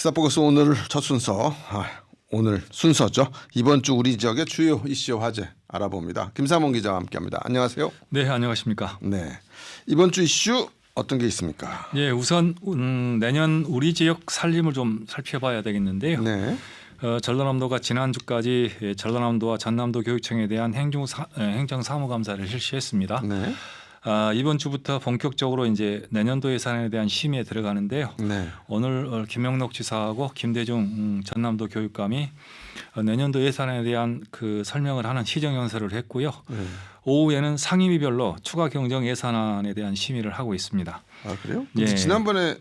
스타포커스 오늘 첫 순서 아, 오늘 순서죠. 이번 주 우리 지역의 주요 이슈 화제 알아봅니다. 김삼원 기자와 함께합니다. 안녕하세요. 네, 안녕하십니까. 네 이번 주 이슈 어떤 게 있습니까? 예, 우선 음, 내년 우리 지역 살림을 좀 살펴봐야 되겠는데요. 네. 어, 전라남도가 지난주까지 예, 전라남도와 전남도 교육청에 대한 행정 예, 행정 사무 감사를 실시했습니다. 네. 아, 이번 주부터 본격적으로 이제 내년도 예산에 대한 심의에 들어가는데요. 네. 오늘 어, 김영록 지사하고 김대중 음, 전남도 교육감이 어, 내년도 예산에 대한 그 설명을 하는 시정 연설을 했고요. 네. 오후에는 상임위별로 추가 경정 예산안에 대한 심의를 하고 있습니다. 아 그래요? 예. 지난번에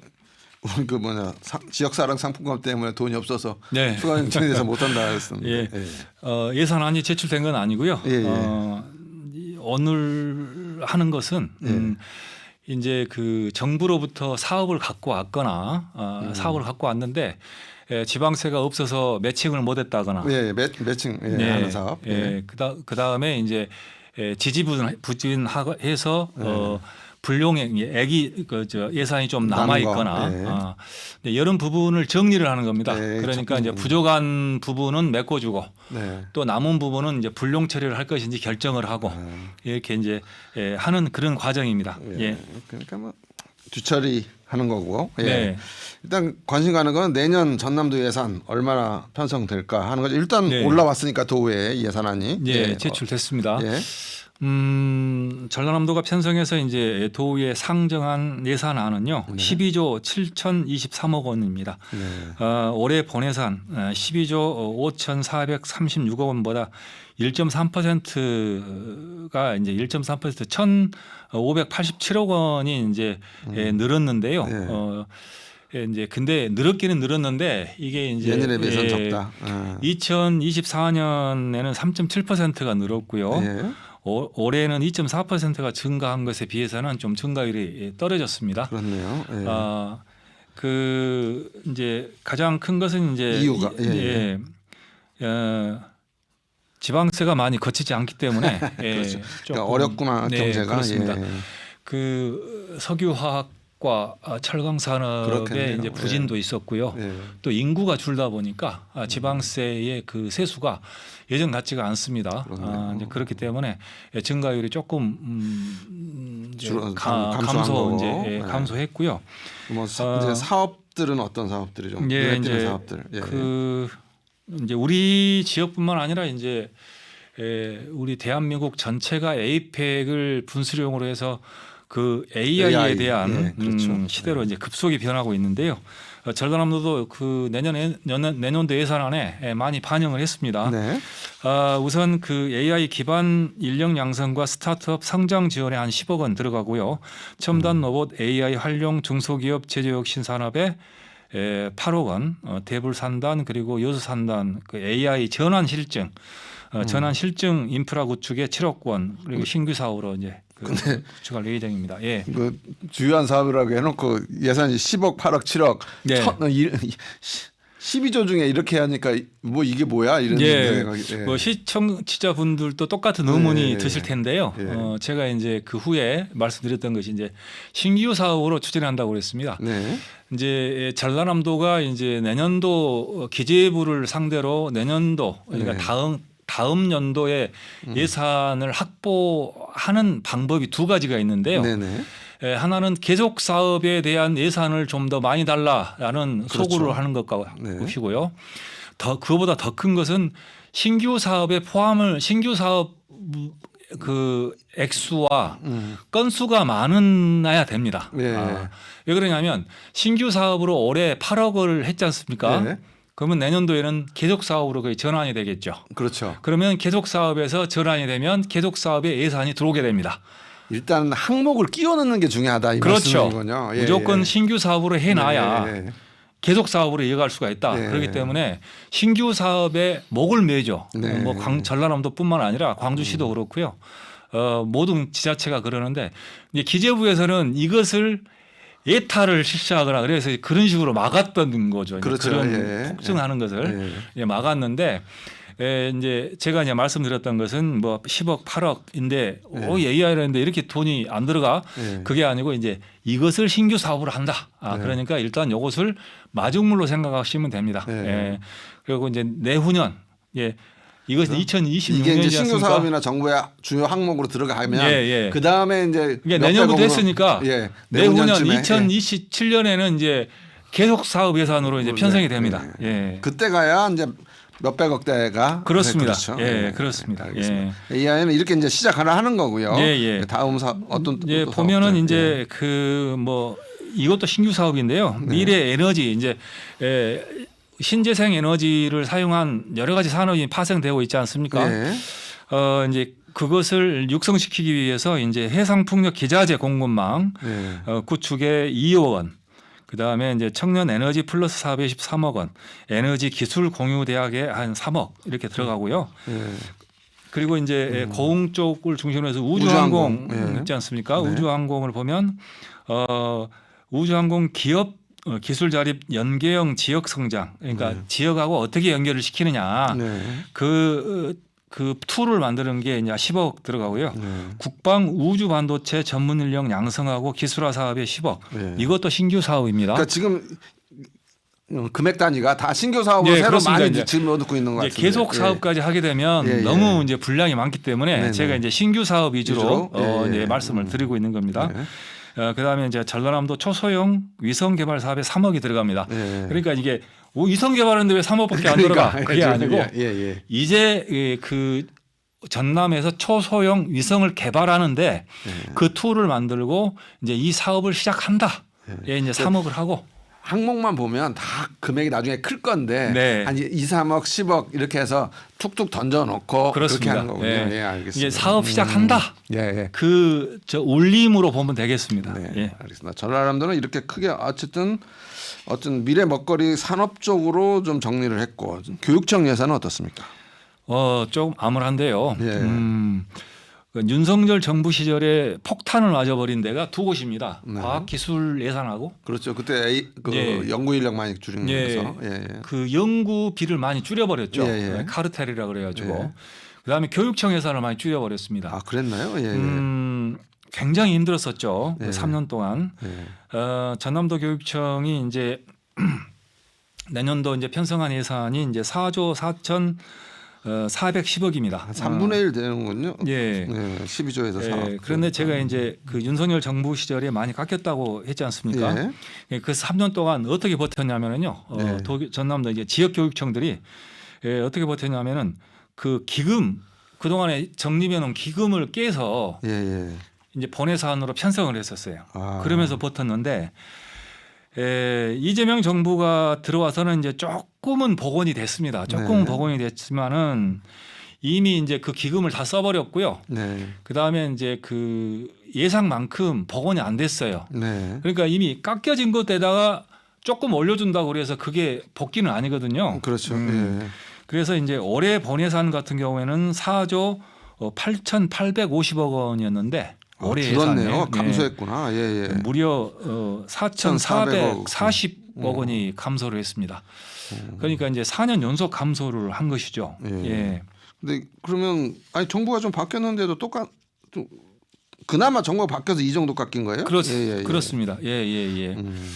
우리 그 뭐냐 사- 지역 사랑 상품권 때문에 돈이 없어서 네. 추가 인정에 대해서 못한다 했었는데. 예. 어, 예산안이 제출된 건 아니고요. 예, 예. 어, 이- 오늘 하는 것은 예. 음, 이제 그 정부로부터 사업을 갖고 왔거나 어, 음. 사업을 갖고 왔는데 예, 지방세가 없어서 매칭을 못했다거나 예, 예, 매, 매칭 예, 네. 하는 사업. 예. 예, 그다 그 다음에 이제 예, 지지부진해서 어, 불용액 액이 그저 예산이 좀 남아 있거나 예. 아, 네, 이런 부분을 정리를 하는 겁니다. 예, 그러니까 좀- 이제 부족한 부분은 메꿔주고 네. 또 남은 부분은 이제 불용 처리를 할 것인지 결정을 하고 아, 이렇게 이제 예, 하는 그런 과정입니다. 예. 예. 그러니까 뭐 뒤처리 하는 거고. 예. 네. 일단 관심 가는 건 내년 전남도 예산 얼마나 편성될까 하는 거죠. 일단 네. 올라왔으니까 도의회 예산안이 예, 제출됐습니다. 어, 예. 음, 전라남도가 편성해서 이제 도의에 상정한 예산안은요. 네. 12조 7,023억 원입니다. 네. 어, 올해 본예산 어, 12조 5,436억 원보다 1.3%가 이제 1.3% 1,587억 원이 이제 예, 늘었는데요. 네. 어, 예, 이제 근데 늘었기는 늘었는데 이게 이제 예년에 비해서는 예, 적다. 아. 2024년에는 3.7%가 늘었고요. 예. 올- 올해는 2.4%가 증가한 것에 비해서는 좀 증가율이 떨어졌습니다. 그렇네요. 예. 아, 그 이제 가장 큰 것은 이제 이유가, 이- 예, 예. 어, 지방세가 많이 거치지 않기 때문에 예, 그렇죠. 그러니까 어렵구나 네, 경제가. 그렇습니다. 예. 그 석유화학 과 철강 산업에 그렇겠네요. 이제 부진도 있었고요. 예. 또 인구가 줄다 보니까 아, 지방세의 그 세수가 예전 같지가 않습니다. 그렇네요. 아, 이제 그렇기 때문에 예, 증가율이 조금 음, 이제 감소한 감소. 이제 예, 네. 감소했고요. 뭐 사, 어. 이제 사업들은 어떤 사업들이 좀 예, 이제 사업들. 예. 그 이제 우리 지역뿐만 아니라 이제 에, 우리 대한민국 전체가 에이펙을 분수령으로 해서 그 AI에 AI, 대한 예, 그렇죠. 음, 시대로 이제 급속히 변하고 있는데요. 어, 전라남도도 그 내년에 내년, 내년도 예산 안에 에, 많이 반영을 했습니다. 네. 아, 우선 그 AI 기반 인력 양성과 스타트업 성장 지원에 한 10억 원 들어가고요. 첨단 음. 로봇 AI 활용 중소기업 제조혁신 산업에 에, 8억 원, 어, 대불 산단 그리고 여수 산단 그 AI 전환 실증 음. 어, 전환 실증 인프라 구축에 7억 원 그리고 신규 사업으로 이제 그 구축할 예정입니다. 예. 그 주요한 사업이라고 해놓고 예산이 10억, 8억, 7억, 네. 천, 어, 이, 12조 중에 이렇게 하니까 뭐 이게 뭐야 이런 예, 생각이. 예. 뭐 시청자분들도 똑같은 의문이 예, 드실 텐데요. 예. 어, 제가 이제 그 후에 말씀드렸던 것이 이제 신규 사업으로 추진한다고 그랬습니다. 네. 이제 전라남도가 이제 내년도 기재부를 상대로 내년도 그러니까 네. 다음 다음 연도에 예산을 확보 하는 방법이 두 가지가 있는데요. 네네. 에, 하나는 계속 사업에 대한 예산을 좀 더 많이 달라라는 그렇죠. 소구를 하는 것과 네. 것이고요. 더 그거보다 더 큰 것은 신규 사업에 포함을 신규 사업 그 액수와 음. 건수가 많아야 됩니다. 예. 아, 왜 그러냐면 신규 사업으로 올해 8억을 했지 않습니까? 네. 그러면 내년도에는 계속 사업으로 거의 전환이 되겠죠. 그렇죠. 그러면 계속 사업에서 전환이 되면 계속 사업에 예산이 들어오게 됩니다. 일단 항목을 끼워 넣는 게 중요하다 이 그렇죠. 말씀이군요. 예, 무조건 예. 신규 사업으로 해놔야 예, 예. 계속 사업으로 이어갈 수가 있다. 네. 그렇기 때문에 신규 사업에 목을 매죠. 네. 음. 뭐 광, 전라남도뿐만 아니라 광주시도 그렇고요. 어, 모든 지자체가 그러는데 기재부에서는 이것을 예타를 실시하거나 그래서 그런 식으로 막았던 거죠. 그렇죠. 그런 예. 폭증하는 것을 예. 예, 막았는데 에, 이제 제가 이제 말씀드렸던 것은 뭐 10억, 8억인데 오 AI라는데 이렇게 돈이 안 들어가 예. 그게 아니고 이제 이것을 신규 사업으로 한다. 아, 네. 그러니까 일단 이것을 마중물로 생각하시면 됩니다. 네. 예. 그리고 이제 내후년 예. 이것은 2026년이지 이게 이제 신규? 사업이나 정부의 주요 항목으로 들어가면 예, 예. 그 다음에 이제 몇 내년부터 했으니까 예, 내후년 내후년쯤에, 예. 2027년에는 이제 계속 사업 예산으로 이제 네, 편성이 네, 됩니다. 네. 예. 그때 가야 이제 몇백억 대가 그렇습니다. 네, 그렇죠. 예, 네, 그렇습니다. 네, 알겠습니다. AI는 이렇게 이제 시작하라 하는 거고요. 예, 예. 다음 사 어떤 예, 또 보면은 사업들. 이제 그뭐 이것도 신규 사업인데요. 네. 미래 에너지 이제 에, 신재생 에너지를 사용한 여러 가지 산업이 파생되고 있지 않습니까? 예. 어 이제 그것을 육성시키기 위해서 이제 해상 풍력 기자재 공급망 예. 어, 구축에 2억 원. 그 다음에 이제 청년 에너지 플러스 사업에 13억 원. 에너지 기술 공유 대학에 한 3억 이렇게 들어가고요. 예. 그리고 이제 고흥 쪽을 중심으로 해서 우주항공. 우주항공 예. 있지 않습니까? 네. 우주항공을 보면 어 우주항공 기업 어, 기술 자립 연계형 지역 성장 그러니까 네. 지역하고 어떻게 연결을 시키느냐 네. 그, 그 툴을 만드는 게 이제 10억 들어가고요. 네. 국방 우주 반도체 전문 인력 양성하고 기술화 사업에 10억. 네. 이것도 신규 사업입니다. 그러니까 지금 음, 금액 단위가 다 신규 사업으로 예, 새로. 많이 지금 얻고 있는 것 같은데. 계속 예. 사업까지 하게 되면 예, 예. 너무 이제 분량이 많기 때문에 네네. 제가 이제 신규 사업 위주로, 위주로? 어, 예, 예. 이제 말씀을 음. 드리고 있는 겁니다. 네. 어, 그다음에 이제 전라남도 초소형 위성 개발 사업에 3억이 들어갑니다. 예. 그러니까 이게 오, 위성 개발하는데 왜 3억밖에 안 들어가? 그러니까, 그게 예, 아니고 예, 예. 이제 예, 그 전남에서 초소형 위성을 개발하는데 예. 그 툴을 만들고 이제 이 사업을 시작한다. 예, 이제 3억을 하고 항목만 보면 다 금액이 나중에 클 건데 네. 한 2, 3억, 10억 이렇게 해서 툭툭 던져 놓고 그렇게 그렇습니다. 하는 거군요. 예. 예, 알겠습니다. 이제 사업 시작한다. 음. 예, 예. 그 저 올림으로 보면 되겠습니다. 네, 예. 알겠습니다. 전라남도는 이렇게 크게 어쨌든 어떤 미래 먹거리 산업 쪽으로 좀 정리를 했고 교육청 예산은 어떻습니까? 어, 좀 암울한데요. 예. 음, 그 윤석열 정부 시절에 폭탄을 맞아버린 데가 두 곳입니다. 네. 과학기술 예산하고 그렇죠. 그때 A, 그 예. 연구 인력 많이 줄인 예. 거서 예, 예. 그 연구비를 많이 줄여버렸죠. 예, 예. 네, 카르텔이라 그래가지고. 예. 그다음에 교육청 예산을 많이 줄여버렸습니다. 아 그랬나요? 예, 예. 음, 굉장히 힘들었었죠. 그 예. 3년 동안. 예. 어, 전남도 교육청이 이제 내년도 이제 편성한 예산이 이제 4조 4천 어, 410억입니다. 한 3분의 1 되는군요. 예. 예, 12조에서 4. 예, 그런데 제가 이제 그 윤석열 정부 시절에 많이 깎였다고 했지 않습니까? 예. 예, 그 3년 동안 어떻게 버텼냐면은요. 어, 네. 도, 전남도 이제 지역 교육청들이 예, 어떻게 버텼냐면은 그 기금 그 동안에 정립해 놓은 기금을 깨서 예, 예. 이제 본회 사안으로 편성을 했었어요. 아. 그러면서 버텼는데 에, 이재명 정부가 들어와서는 이제 조금은 복원이 됐습니다. 조금은 네. 복원이 됐지만은 이미 이제 그 기금을 다 써버렸고요. 네. 그 다음에 이제 그 예상만큼 복원이 안 됐어요. 네. 그러니까 이미 깎여진 것에다가 조금 올려준다고 그래서 그게 복귀는 아니거든요. 그렇죠. 음. 예. 그래서 이제 올해 본예산 같은 경우에는 4조 8,850억 원이었는데 아, 올해 줄었네요. 예산에 감소했구나. 예, 예. 무려 어, 4,440억 원이 감소를 했습니다. 그러니까 이제 4년 연속 감소를 한 것이죠. 예. 예. 근데 그러면 아니 정부가 좀 바뀌었는데도 똑같 좀 그나마 정부가 바뀌어서 이 정도 깎인 거예요? 그렇, 예, 예, 예. 그렇습니다. 예, 예, 예. 음.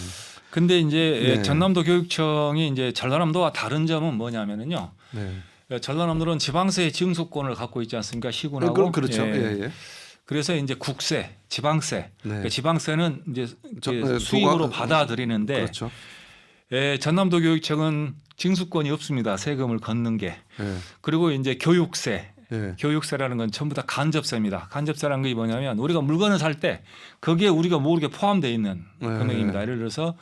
근데 이제 예, 네. 전남도 교육청이 이제 전라남도와 다른 점은 뭐냐면은요. 네. 전라남도는 지방세 증수권을 갖고 있지 않습니까? 시군하고. 그, 그렇죠. 예. 예, 예. 그래서 이제 국세, 지방세. 네. 그러니까 지방세는 이제 저- 네, 수입으로 소가- 받아들이는데 그렇죠. 예, 전남도 교육청은 징수권이 없습니다. 세금을 걷는 게. 예. 그리고 이제 교육세. 예. 교육세라는 건 전부 다 간접세입니다. 간접세라는 게 뭐냐면 우리가 물건을 살때 거기에 우리가 모르게 포함되어 있는 네. 금액입니다. 예를 들어서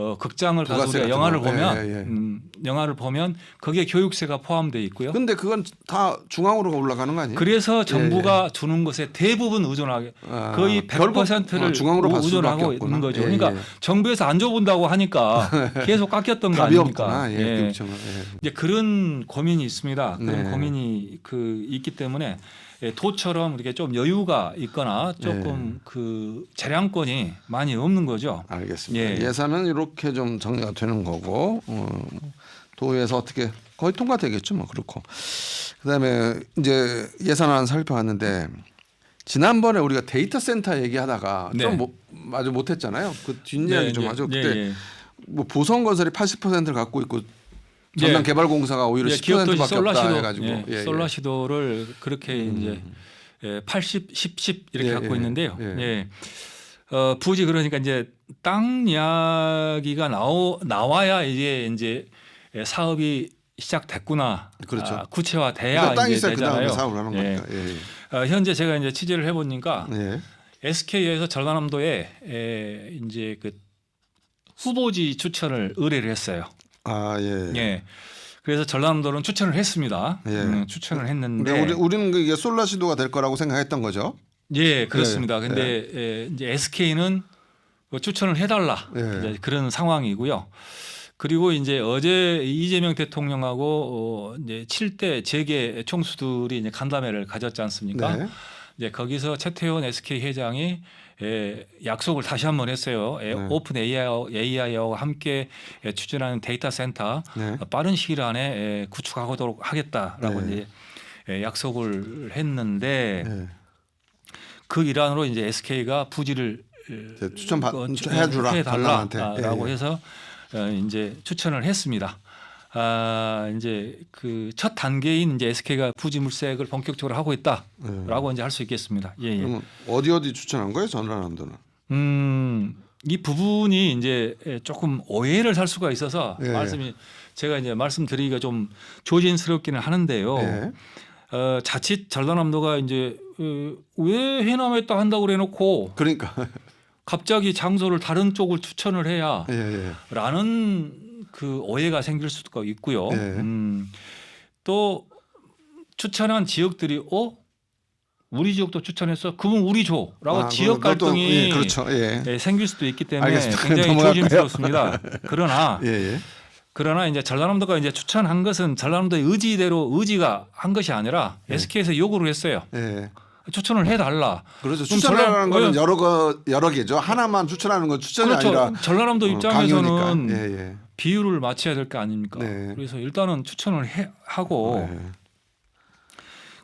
어, 극장을 가서 부가세 우리가 같은 영화를 거. 보면 예, 예, 예. 음, 영화를 보면 거기에 교육세가 포함되어 있고요. 근데 그건 다 중앙으로 올라가는 거 아니에요? 그래서 정부가 주는 것에 대부분 의존하게 아, 거의 결국, 100%를 어, 중앙으로 의존하고 없구나. 있는 거죠. 예, 그러니까 예. 정부에서 안 줘본다고 하니까 계속 깎였던 거 답이 아닙니까? 없구나. 예, 예. 교육청은. 예. 이제 그런 고민이 있습니다. 그런 네. 고민이 그 있기 때문에 예, 도처럼 이렇게 좀 여유가 있거나 조금 네. 그 재량권이 많이 없는 거죠. 알겠습니다. 예. 예. 산은 이렇게 좀 정리가 되는 거고 어, 도에서 어떻게 거의 통과되겠죠, 뭐 그렇고. 그다음에 이제 예산안 살펴봤는데 지난번에 우리가 데이터 센터 얘기하다가 네. 좀 못, 아주 못했잖아요. 그 뒷이야기 네, 좀 네, 하죠. 네, 그때 예. 뭐 보성 건설이 80%를 갖고 있고 예. 전남 개발공사가 오히려 예, 10%밖에 기업도시 없다 해가지고 예, 예, 예. 솔라 시도를 그렇게 이제 예, 80, 10, 10 이렇게 예, 갖고 예, 있는데요. 예. 예. 어, 부지 그러니까 이제 땅 이야기가 나오 나와야 이제 이제 예, 사업이 시작됐구나. 그렇죠. 아, 구체화돼야 그러니까 땅이 이제 그 되잖아요. 사업을 하는 예. 거니까. 예. 어, 현재 제가 이제 취재를 해보니까 예. SK에서 전라남도에 에, 이제 그 후보지 추천을 의뢰를 했어요. 아 예. 예. 그래서 전라남도는 추천을 했습니다. 예. 음, 추천을 했는데 우리 우리는 이게 솔라 시도가 될 거라고 생각했던 거죠. 예 그렇습니다. 네, 근데 에, 이제 SK는 뭐 추천을 해달라 예. 그런 상황이고요. 그리고 이제 어제 이재명 대통령하고 어, 이제 7대 재계 총수들이 이제 간담회를 가졌지 않습니까? 네. 이제 거기서 최태원 SK 회장이 에, 약속을 다시 한번 했어요. 에, 네. 오픈 AI와 함께 에, 추진하는 데이터 센터 네. 어, 빠른 시일 안에 에, 구축하도록 하겠다라고 네. 이제 에, 약속을 했는데 예. 그 일환으로 이제 SK가 부지를 추천 받- 어, 추- 해주라, 해달라라고. 예, 예. 해서 어, 이제 추천을 했습니다. 아 이제 그 첫 단계인 이제 SK가 부지 물색을 본격적으로 하고 있다라고 이제 할 수 있겠습니다. 예, 예. 네. 어디 어디 추천한 거예요, 전라남도는? 음, 이 부분이 이제 조금 오해를 살 수가 있어서 예. 말씀이 제가 이제 말씀드리기가 좀 조진스럽기는 하는데요. 예. 어, 자칫 전라남도가 이제 어, 왜 해남에다 한다고 그래놓고 그러니까 갑자기 장소를 다른 쪽을 추천을 해야 예, 예. 그 오해가 생길 수도 있고요. 예. 음, 또 추천한 지역들이 어 우리 지역도 추천했어. 그러면 우리 줘라고 아, 지역 그럼 갈등이 예, 그렇죠. 예. 예, 생길 수도 있기 때문에 알겠습니다. 굉장히? 조심스럽습니다. 그러나 예, 예. 그러나 이제 전라남도가 이제 추천한 것은 전라남도의 의지대로 의지가 한 것이 아니라 네. SK에서 요구를 했어요. 예. 추천을 해달라. 그렇죠. 추천하는 거는 예. 여러 거 여러 개죠. 하나만 추천하는 건 추천이 그렇죠. 아니라 전라남도 어, 입장에서는. 예, 예. 비율을 맞춰야 될 거 아닙니까? 네. 그래서 일단은 추천을 해, 하고 예.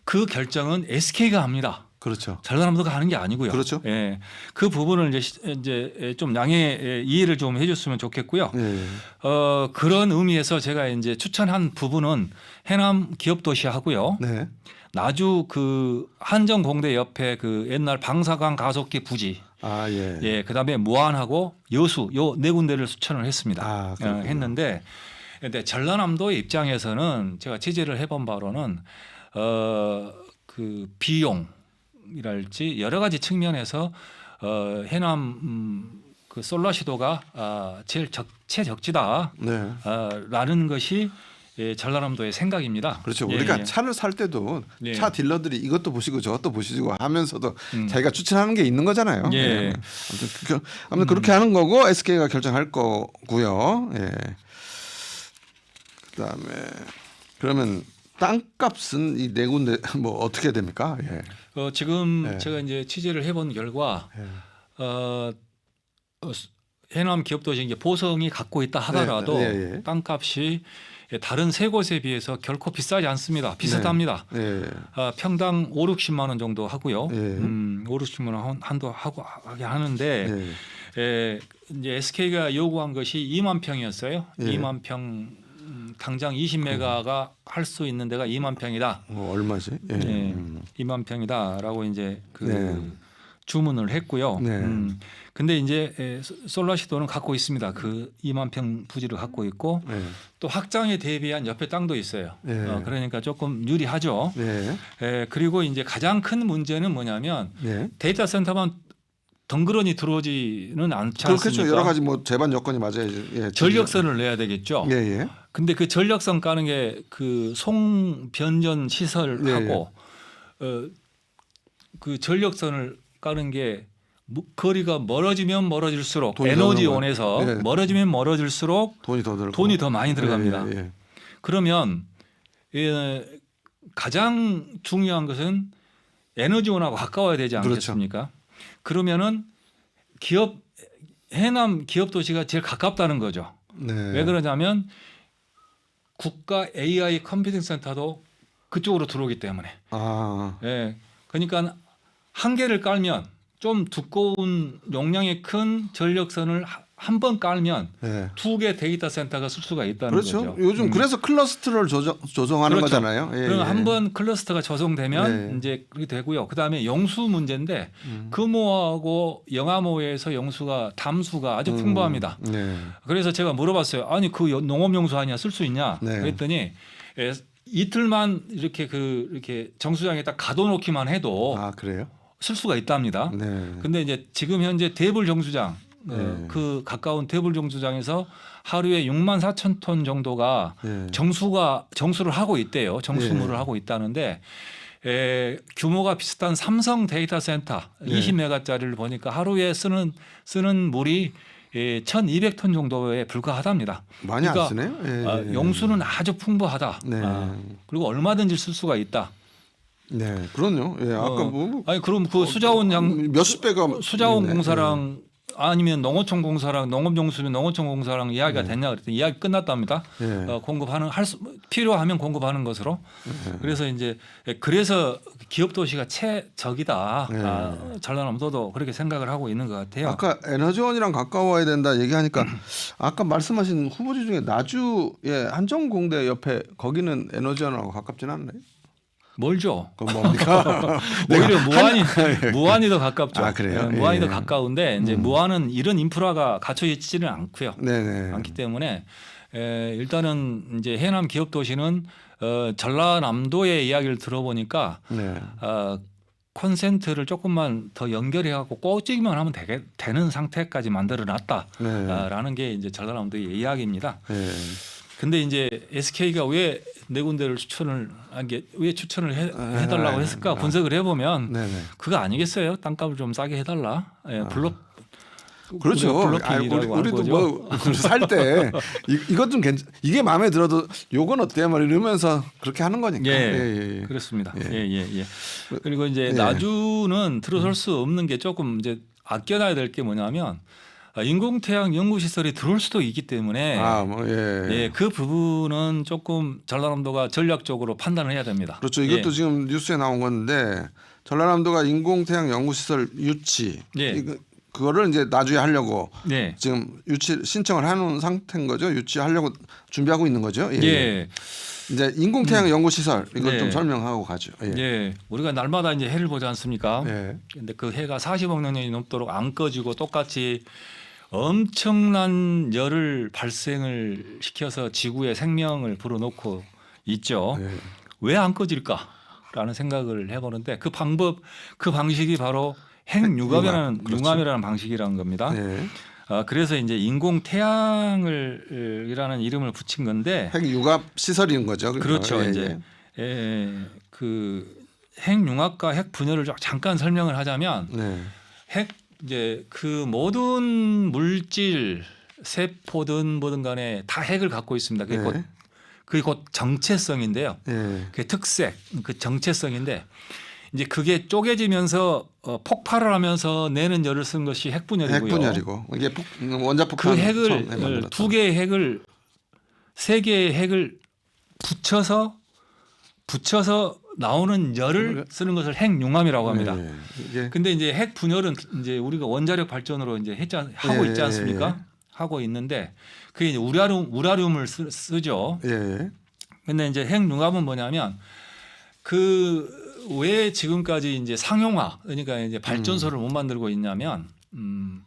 그 결정은 SK가 합니다. 그렇죠. 전라남도가 하는 게 아니고요. 그렇죠. 예, 그 부분을 이제 시- 이제 좀 양해 예, 이해를 좀 해줬으면 좋겠고요. 예. 어 그런 의미에서 제가 이제 추천한 부분은 해남 기업 도시하고요. 네. 나주 그 한정공대 옆에 그 옛날 방사강 가속기 부지, 아, 예. 예, 그다음에 무안하고 여수 요 네 군데를 추천을 했습니다. 아, 어. 했는데 근데 전라남도의 입장에서는 제가 취재를 해본 바로는 어 그 비용이랄지 여러 가지 측면에서 어 해남 음, 그 솔라 시도가 아 제일 적, 최적지다라는 네. 것이 예, 전라남도의 생각입니다. 그렇죠. 예, 우리가 예. 차를 살 때도 예. 차 딜러들이 이것도 보시고 저것도 보시고 하면서도 음. 자기가 추천하는 게 있는 거잖아요. 예. 아무튼, 그, 아무튼 그렇게 하는 거고 SK가 결정할 거고요. 예. 그다음에 그러면 땅값은 이 네 군데 뭐 어떻게 됩니까? 예. 어, 지금 예. 제가 이제 취재를 해본 결과 예. 어, 어, 스- 해남 기업도시 이제 보성이 갖고 있다 하더라도 네, 예, 예. 땅값이 다른 세 곳에 비해서 결코 비싸지 않습니다. 비슷합니다. 예. 아, 평당 5, 60만 원 정도 하고요. 예. 음, 5, 60만 원 한- 한도 하고 하게 하는데 예. 에, 이제 SK가 요구한 것이 2만 평이었어요. 예. 2만 평 음, 당장 20메가가 할 수 있는 데가 2만 평이다. 어, 얼마지? 예. 네. 음. 2만 평이다라고 이제 그 네. 주문을 했고요. 네. 음, 근데 이제 솔라시도는 갖고 있습니다. 그 2만 평 부지를 갖고 있고 예. 또 확장에 대비한 옆에 땅도 있어요. 예. 어, 그러니까 조금 유리하죠. 예. 에, 그리고 이제 가장 큰 문제는 뭐냐면 예. 데이터 센터만 덩그러니 들어오지는 않지 그렇겠죠. 않습니까? 여러 가지 뭐 제반 요건이 맞아야지. 예. 전력선을 내야 되겠죠. 예, 예. 근데 그 전력선 까는 게 그 송변전 시설하고 어, 그 전력선을 까는 게 무- 거리가 멀어지면 멀어질수록 돈이 에너지원에서. 예. 멀어지면 멀어질수록 돈이 더 들고 돈이 더 많이 들어갑니다. 예, 예. 그러면 예, 가장 중요한 것은 에너지원하고 가까워야 되지 그렇죠. 않겠습니까? 그러면은 기업 해남 기업 도시가 제일 가깝다는 거죠. 네. 왜 그러냐면 국가 AI 컴퓨팅 센터도 그쪽으로 들어오기 때문에. 아, 예. 그러니까 한 개를 깔면 좀 두꺼운 용량의 큰 전력선을 하- 한번 깔면 네. 두개 데이터 센터가 쓸 수가 있다는 그렇죠. 거죠. 요즘 음. 그래서 클러스터를 조정, 조정하는 그렇죠. 거잖아요. 예, 그럼 예. 한번 클러스터가 조성되면 네. 이제 그렇게 되고요. 그다음에 영수 문제인데 음. 금호하고 영암호에서 영수가 담수가 아주 음. 풍부합니다. 네. 그래서 제가 물어봤어요. 아니 그 여- 농업 용수 아니야 쓸 수 있냐? 네. 그랬더니 에, 이틀만 이렇게 그 이렇게 정수장에다 가둬놓기만 해도 아 그래요? 쓸 수가 있답니다. 네. 근데 이제 지금 현재 대불 정수장 어, 네. 그 가까운 대불 정수장에서 하루에 6만 4천 톤 정도가 네. 정수가 정수를 하고 있대요. 정수물을 네. 하고 있다는데 에, 규모가 비슷한 삼성 데이터 센터 네. 20메가짜리를 보니까 하루에 쓰는 쓰는 물이 예, 1,200톤 정도에 불과하답니다. 많이 안 그러니까, 쓰네요. 예. 아, 용수는 아주 풍부하다. 네. 아, 그리고 얼마든지 쓸 수가 있다. 네, 그럼요. 예, 아까 어, 뭐 아니 그럼 그 수자원 양 몇십 배가 수자원 있네. 공사랑 아니면 농어촌 공사랑 농업용수면 농어촌 공사랑 이야기가 네. 됐냐 그랬더니 이야기 끝났답니다. 예. 어, 공급하는 할 수, 필요하면 공급하는 것으로. 네. 그래서 이제 그래서 기업 도시가 최적이다. 네. 아, 전라남도도 그렇게 생각을 하고 있는 것 같아요. 아까 에너지원이랑 가까워야 된다 얘기하니까 아까 말씀하신 후보지 중에 나주의 한정공대 옆에 거기는 에너지원하고 가깝진 않나요? 멀죠. 그건 뭡니까? 오히려 무안이 무안이 더 가깝죠. 아, 그래요? 네, 무안이 예. 더 가까운데 이제 음. 무안은 이런 인프라가 갖춰 있지는 않고요. 네네. 않기 때문에 에, 일단은 이제 해남 기업 도시는 어, 전라남도의 이야기를 들어보니까 네. 어, 콘센트를 조금만 더 연결해 갖고 꽂기만 하면 되게, 되는 상태까지 만들어 놨다라는 네. 게 이제 전라남도의 이야기입니다. 네. 근데 이제 SK가 왜 네 군데를 추천을 한게왜 추천을 해, 해달라고 했을까 아. 분석을 해보면 네네. 그거 아니겠어요? 땅값을 좀 싸게 해달라. 예, 블록 그렇죠. 우리가 아니, 우리, 우리도 하는 뭐살 때 이것 좀 괜찮. 이게 마음에 들어도 요건 어때요? 뭐 이러면서 그렇게 하는 거니까. 예, 예, 예. 그렇습니다. 예. 예, 예, 예. 그리고 이제 예. 나주는 들어설 수 없는 게 조금 이제 아껴놔야 될 게 뭐냐면 아, 인공태양 연구 시설이 들어올 수도 있기 때문에 아, 뭐 예. 예, 그 부분은 조금 전라남도가 전략적으로 판단을 해야 됩니다. 그렇죠. 이것도 예. 지금 뉴스에 나온 건데 전라남도가 인공태양 연구시설 유치 예. 이거 그거를 이제 나중에 하려고 네. 지금 유치 신청을 해놓은 상태인 거죠. 유치하려고 준비하고 있는 거죠. 예. 예. 이제 인공태양 연구시설 이걸 네. 좀 설명하고 가죠. 예. 예. 우리가 날마다 이제 해를 보지 않습니까? 예. 근데 그 해가 40억 년이 넘도록 안 꺼지고 똑같이 엄청난 열을 발생을 시켜서 지구에 생명을 불어넣고 있죠. 예. 왜안 꺼질까라는 생각을 해보는데 그 방법, 그 방식이 바로 핵융합이라는 융합, 그렇죠. 융합이라는 방식이라는 겁니다. 예. 아, 그래서 이제 인공 태양을이라는 이름을 붙인 건데 핵 유압 시설인 거죠. 그렇죠. 예, 이제 에, 그 핵융합과 핵 분열을 좀 잠깐 설명을 하자면 예. 네. 핵 이제 그 모든 물질 세포든 뭐든 간에 다 핵을 갖고 있습니다. 그게 네. 곧 그게 곧 정체성인데요. 예. 그 특색, 그 정체성인데 이제 그게 쪼개지면서 어, 폭발을 하면서 내는 열을 쓴 것이 핵분열이고요. 핵분열이고 이게 폭, 원자 폭탄 그 핵을 만들었다. 두 개의 핵을 세 개의 핵을 붙여서 붙여서 나오는 열을 쓰는 것을 핵융합이라고 합니다. 예. 이게 근데 이제 핵 분열은 이제 우리가 원자력 발전으로 이제 했지 않- 하고 예, 있지 않습니까? 하고 있는데 그게 이제 우라륨 우라륨을 쓰, 쓰죠. 예. 근데 이제 핵융합은 뭐냐면 그 왜 지금까지 이제 상용화 그러니까 이제 발전소를 못 만들고 있냐면 음,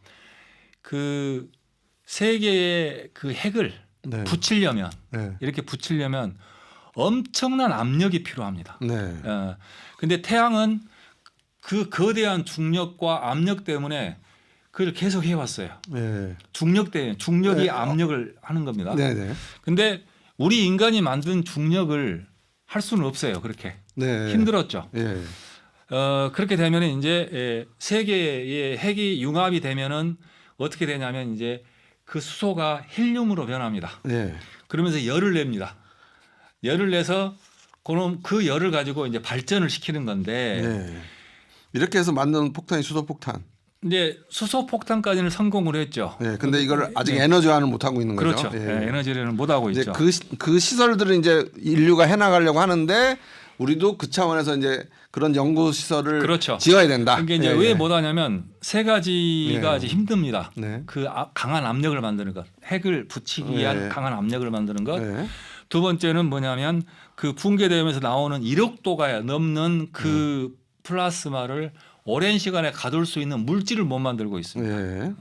음그 개의 그 핵을 네. 붙이려면 네. 이렇게 붙이려면 엄청난 압력이 필요합니다. 네. 어, 근데 태양은 그 거대한 중력과 압력 때문에 그걸 계속 해왔어요. 예. 중력 때문에 중력이 네. 압력을 하는 겁니다. 네, 네. 근데 우리 인간이 만든 중력을 할 수는 없어요. 그렇게 네. 힘들었죠. 예. 어, 그렇게 되면 이제 예, 세계의 핵이 융합이 되면은 어떻게 되냐면 이제 그 수소가 헬륨으로 변합니다. 예. 그러면서 열을 냅니다. 열을 내서 그럼 그 열을 가지고 이제 발전을 시키는 건데 네. 이렇게 해서 만든 폭탄이 수소 폭탄. 이제 수소 폭탄까지는 성공을 했죠. 예. 근데 이걸 아직 네. 에너지화는 못 하고 있는 거죠. 그렇죠. 예. 예, 에너지를 못 하고 이제 있죠. 그, 시- 그 시설들을 이제 인류가 해 나가려고 하는데 우리도 그 차원에서 이제 그런 연구 시설을 그렇죠. 지어야 된다. 이게 이제 예, 왜 예. 못하냐면 세 가지가 예. 이제 힘듭니다. 네. 그 아- 강한 압력을 만드는 것, 핵을 붙이기 위한 예. 강한 압력을 만드는 것. 네. 두 번째는 뭐냐면 그 붕괴되면서 나오는 1억 도가 넘는 그 플라스마를 오랜 시간에 가둘 수 있는 물질을 못 만들고 있습니다. 예.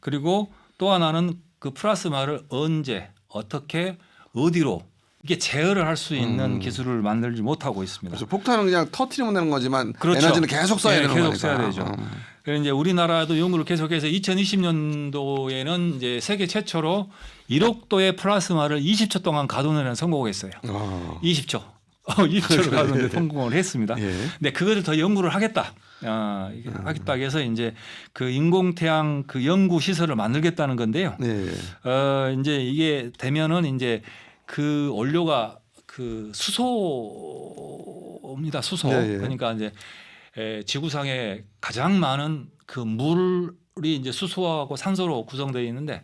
그리고 또 하나는 그 플라스마를 언제 어떻게 어디로 이게 제어를 할 수 있는 음. 기술을 만들지 못하고 있습니다. 그렇죠. 폭탄은 그냥 터트리면 되는 거지만 그렇죠. 에너지는 계속 써야 예, 되는 계속 거니까. 써야 되죠. 음. 그래서 이제 우리나라도 연구를 계속해서 2020년도에는 이제 세계 최초로 1억 도의 플라스마를 20초 동안 가동하는 성공했어요. 어. 20초. 20초를 가동에 성공을 했습니다. 예. 근데 그거를 더 연구를 하겠다. 아, 이게 음. 하겠다 해서 이제 그 인공태양 그 연구 시설을 만들겠다는 건데요. 네. 어 이제 이게 되면은 이제 그 원료가 그 수소입니다. 수소. 예, 예. 그러니까 이제 에, 지구상에 가장 많은 그 물이 이제 수소하고 산소로 구성되어 있는데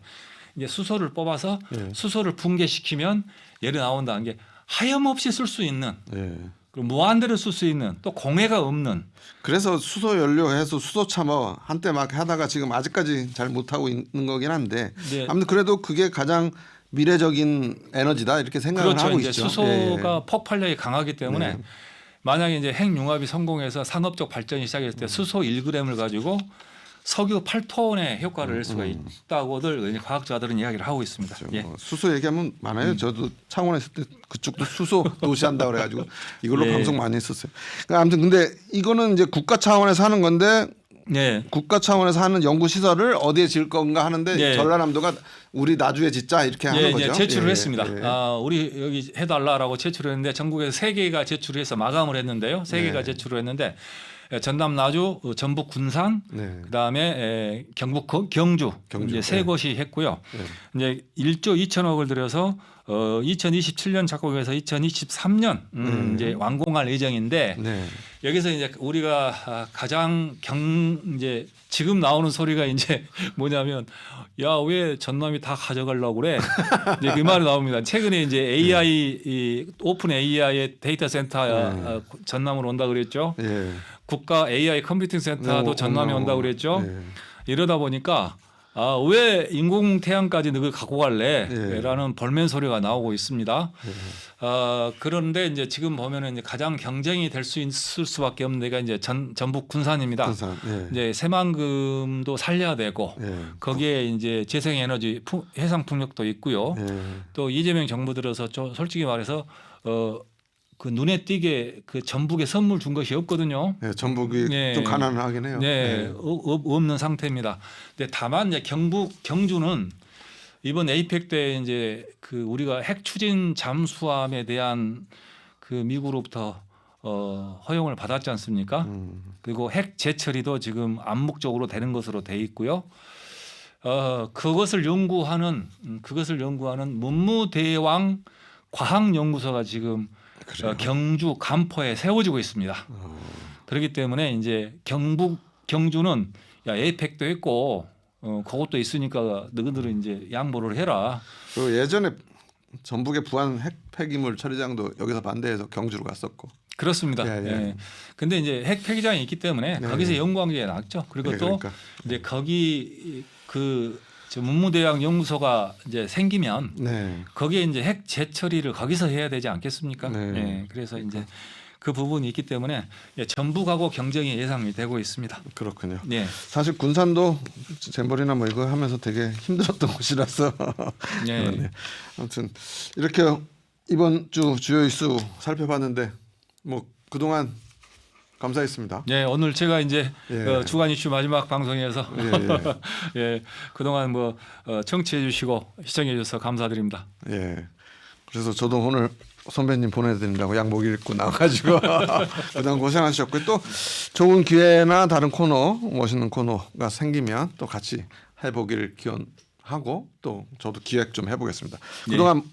이제 수소를 뽑아서 예. 수소를 붕괴시키면 열이 나온다는 게 하염없이 쓸 수 있는 예. 그리고 무한대로 쓸 수 있는 또 공해가 없는 그래서 수소 연료 해서 수소차 뭐 한때 막 하다가 지금 아직까지 잘 못하고 있는 거긴 한데 네. 아무튼 그래도 그게 가장 미래적인 에너지다 이렇게 생각을 그렇죠. 하고 이제 있죠. 수소가 예. 폭발력이 강하기 때문에 네. 만약에 이제 핵융합이 성공해서 상업적 발전이 시작했을 음. 때 수소 1g을 가지고 석유 8톤의 효과를 낼 수가 있다고들 이제 과학자들은 이야기를 하고 있습니다. 음, 그렇죠. 예. 뭐 수소 얘기하면 많아요. 저도 창원에 있을 때 그쪽도 수소 도시 한다 그래가지고 이걸로 예. 방송 많이 했었어요. 그러니까 아무튼 근데 이거는 이제 국가 차원에서 하는 건데 네. 국가 차원에서 하는 연구 시설을 어디에 질 건가 하는데 예. 전라남도가 우리 나주에 짓자 이렇게 예, 하는 이제 거죠. 제출을 예, 했습니다. 예. 아, 우리 여기 해달라라고 제출을 했는데 전국에서 세 개가 제출을 해서 마감을 했는데요. 세 개가 네. 제출을 했는데 에, 전남 나주, 어, 전북 군산, 네. 그다음에 에, 경북 거- 경주, 경주, 이제 세 네. 곳이 했고요. 네. 이제 1조 2천억을 들여서 어 2027년 착공해서 2023년 음, 음. 이제 완공할 예정인데 네. 여기서 이제 우리가 아, 가장 경 이제 지금 나오는 소리가 이제 뭐냐면 야 왜 전남이 다 가져가려고 그래 이제 그 말이 나옵니다. 최근에 이제 AI 이 오픈 AI의 데이터 센터 네. 어, 전남으로 온다 그랬죠. 예. 국가 AI 컴퓨팅 센터도 네, 전남에 어, 온다 그랬죠. 예. 이러다 보니까 아, 왜 인공 태양까지 너가 갖고 갈래? 예. 라는 벌멘 소리가 나오고 있습니다. 아, 그런데 이제 지금 보면은 이제 가장 경쟁이 될 수 있을 수밖에 없는 데가 이제 전, 전북 군산입니다. 군산. 예. 이제 새만금도 살려야 되고 예. 거기에 이제 재생에너지 풍- 해상 풍력도 있고요. 예. 또 이재명 정부 들어서 좀 솔직히 말해서 어, 그 눈에 띄게 그 전북에 선물 준 것이 없거든요. 예, 전북이 네. 좀 가난하긴 해요. 네, 예. 어, 어, 없는 상태입니다. 근데 다만 이제 경북 경주는 이번 에이펙 때 이제 그 우리가 핵 추진 잠수함에 대한 그 미국으로부터 어, 허용을 받았지 않습니까? 음. 그리고 핵 재처리도 지금 암묵적으로 되는 것으로 돼 있고요. 어, 그것을 연구하는 음, 그것을 연구하는 문무대왕 과학연구소가 지금. 어, 경주 간포에 세워지고 있습니다. 어. 그렇기 때문에 이제 경북 경주는 야 에이펙도 했고 어 그것도 있으니까 너희들은 이제 양보를 해라. 그리고 예전에 전북의 부안 핵 폐기물 처리장도 여기서 반대해서 경주로 갔었고. 그렇습니다. 예, 예, 예. 근데 이제 핵 폐기장이 있기 때문에 네, 거기서 네. 연구한 게 낫죠. 그리고 예, 또 그러니까. 이제 거기 그 저 문무대왕 연구소가 이제 생기면 네. 거기에 이제 핵 재처리를 거기서 해야 되지 않겠습니까? 네. 예, 그래서 이제 그 부분이 있기 때문에 예, 전북하고 경쟁이 예상이 되고 있습니다. 그렇군요. 예. 사실 군산도 잼버리나 뭐 이거 하면서 되게 힘들었던 곳이라서 예. 그러네요. 아무튼 이렇게 이번 주 주요 이슈 살펴봤는데 뭐 그동안 감사했습니다. 예, 오늘 제가 이제 예. 어, 주간 이슈 마지막 방송에서 예, 예. 예, 그동안 뭐 어, 청취해 주시고 시청해 주셔서 감사드립니다. 예. 그래서 저도 오늘 선배님 보내드린다고 양복 입고 나와가지고 그동안 고생하셨고 또 좋은 기회나 다른 코너 멋있는 코너가 생기면 또 같이 해보기를 기원하고 또 저도 기획 좀 해보겠습니다. 그동안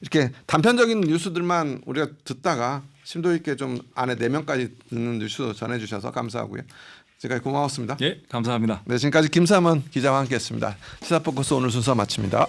이렇게 단편적인 뉴스들만 우리가 듣다가 심도 있게 좀 안에 내면까지 듣는 뉴스 전해주셔서 감사하고요. 지금까지 고마웠습니다. 예, 감사합니다. 네, 지금까지 김삼원 기자와 함께했습니다. 시사포커스 오늘 순서 마칩니다.